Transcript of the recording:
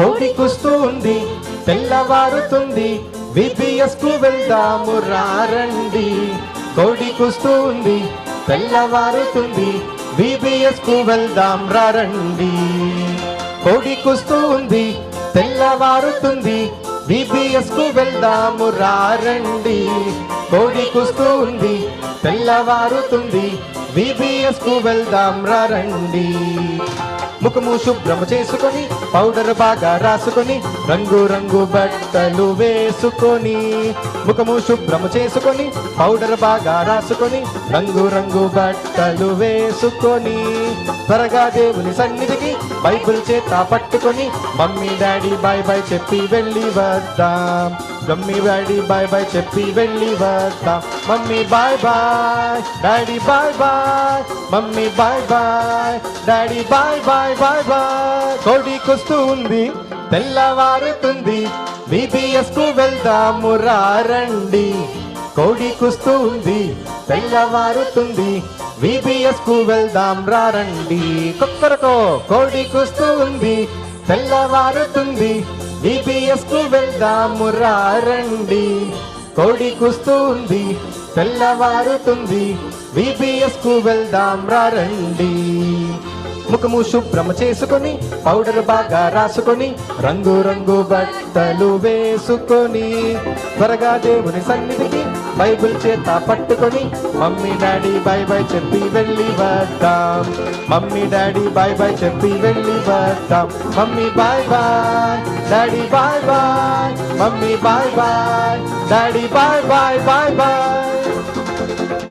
కోడి ఉంది తెల్లవారుతుంది విబిఎస్కు వెళ్దాము రారండి. కోడి ఉంది తెల్లవారుతుంది విబిఎస్కు వెళ్దాం రారండి. కోడి ఉంది తెల్లవారుతుంది విబిఎస్కు వెళ్దాము రారండి. కోడి ఉంది తెల్లవారుతుంది విబిఎస్కు వెళ్దాం రారండి. ముఖము శుభ్రము చేసుకొని పౌడర్ బాగా రాసుకొని రంగు రంగు బట్టలు వేసుకొని ముఖము శుభ్రము చేసుకొని పౌడర్ బాగా రాసుకొని రంగు రంగు బట్టలు వేసుకొని త్వరగా దేవుని సన్నిధికి బైబుల్ చేత పట్టుకొని మమ్మీ డాడీ బాయ్ బాయ్ చెప్పి వెళ్ళి వద్దాం. మమ్మీ డాడీ బాయ్ బాయ్ చెప్పి వెళ్ళి వద్దాం. Mummy bye bye daddy bye bye mummy bye bye daddy bye bye bye bye. కోడికొస్తూ ఉంది తెల్లవారుతుంది విబిఎస్కు వెళ్దాము రండి. కోడి కుస్తూ ఉంది తెల్లవారుతుంది విబిఎస్కు వెళ్దాం రారండి కుక్కరకో కోడి కుస్తూ ఉంది తెల్లవారుతుంది విబిఎస్కు వెళ్దాము రండి కోడి కుస్తూ ఉంది తెల్లవారుతుంది. విపిఎస్కు వెళ్దాం రండి ముఖము శుభ్రం చేసుకొని పౌడర్ బాగా రాసుకొని రంగు రంగు బట్టలు వేసుకొని త్వరగా దేవుని సన్నిధికి బైబిల్ చేత పట్టుకొని మమ్మీ డాడీ బాయ్ బాయ్ చెప్పి వెళ్ళి వద్దాం. మమ్మీ డాడీ బాయ్ బాయ్ చెప్పి వెళ్ళి వద్దాం. Mummy bye bye daddy bye bye mummy bye bye daddy bye bye bye bye